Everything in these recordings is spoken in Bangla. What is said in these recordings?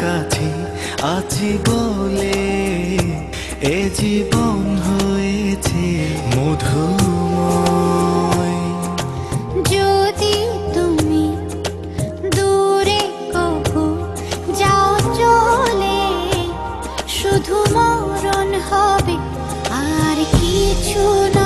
কাছে আছি বলে এ জীবন হয়েছে মধু যদি তুমি দূরে যাও চলে, শুধু মরণ হবে আর কিছু না।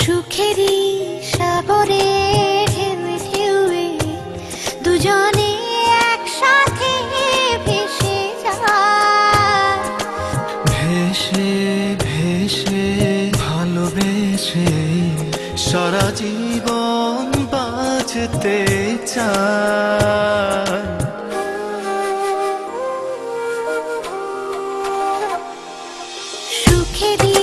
সুখেরই সাগরে ঢেউয়ে দুজনে একসাথে ভেসে যায়। ভেসে ভেসে ভালোবেসে সারা জীবন বাঁচতে চায়। সুখেরই